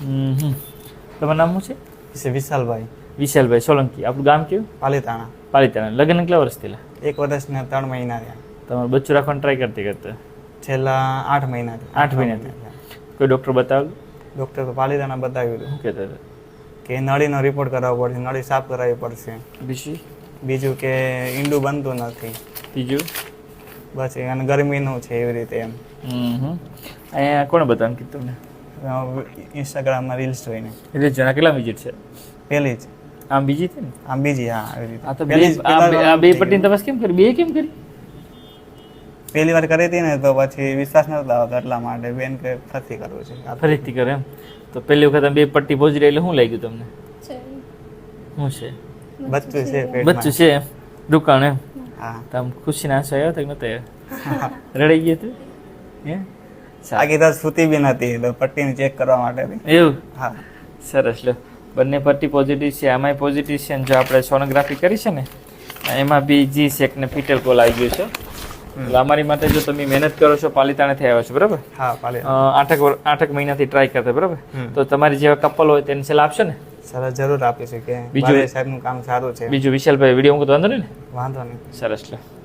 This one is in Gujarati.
તમારું નામ શું છે? વિશાલભાઈ. વિશાલભાઈ સોલંકી. આપણું ગામ કયું? પાલીતાણા. પાલિતાણા. લગ્ન કેટલા વર્ષ થયેલા? એક વર્ષ ને ત્રણ મહિના થયા. તમારું બચ્ચું રાખવાનું ટ્રાય કરતી કરતા? છેલ્લા આઠ મહિના થયા. આઠ મહિનાથી કોઈ ડૉક્ટર બતાવ્યું? ડૉક્ટર તો પાલીતાણા બતાવ્યું હતું. કહેતા હતા? કે નળીનો રિપોર્ટ કરાવવો પડશે નળી સાફ કરાવવી પડશે. બીજું? બીજું કે ઈંડું બનતું નથી. બીજું બસ અને ગરમીનું છે એવી રીતે એમ. હમ. અહીંયા કોણે બતાવ્યું? કીધું તમને ઇન્સ્ટાગ્રામમાં રીલ્સ જોઈને. એટલે જણા કેટલા વિઝિટ છે? પહેલી જ. આમ બીજી છે ને? આમ બીજી હા આવી રીતે. આ તો બે આ બે- પટ્ટી તપાસ કેમ કરી? બે કેમ કરી? પહેલી વાર કરી હતી ને તો પછી વિશ્વાસ નતો આવતો એટલા માટે. બેન કે ફરીથી કરવું છે. આ ફરીથી કરે એમ? તો પહેલી વખત આમ બે પટ્ટી પહોંચી એટલે શું લાગ્યું તમને? શું છે? બચ્ચું છે બચ્ચું છે એમ? દુકાન એમ? હા. તમે ખુશીના આંસુ આવ્યો તક કે નતા રડાઈ ગયો તું? હે? સારું. રાત તો સૂતી બી નથી તો પટ્ટીને ચેક કરવા માટે એવું? હા. સરસ લો. બંને પટ્ટી પોઝિટિવ છે આમાંય પોઝિટિવ છે જો આપણે સોનોગ્રાફી કરી છે ને એમાં બી જી શેક ને ફિટર કોલ આવી ગયું છે. અમારી માટે જો તમે મહેનત કરો છો પાલિતાણાથી આવ્યા છો બરાબર? હા પાલી આઠક આઠેક મહિનાથી ટ્રાય કરતા બરાબર. તો તમારી જેવા કપલ હોય તેને સેલ આપશો ને? સરસ જરૂર આપીશું કે બીજું- સાહેબનું કામ સારું છે. બીજું વિશાલભાઈ વીડિયો તો વાંધો નહીં ને? વાંધો નહીં. સરસ લો.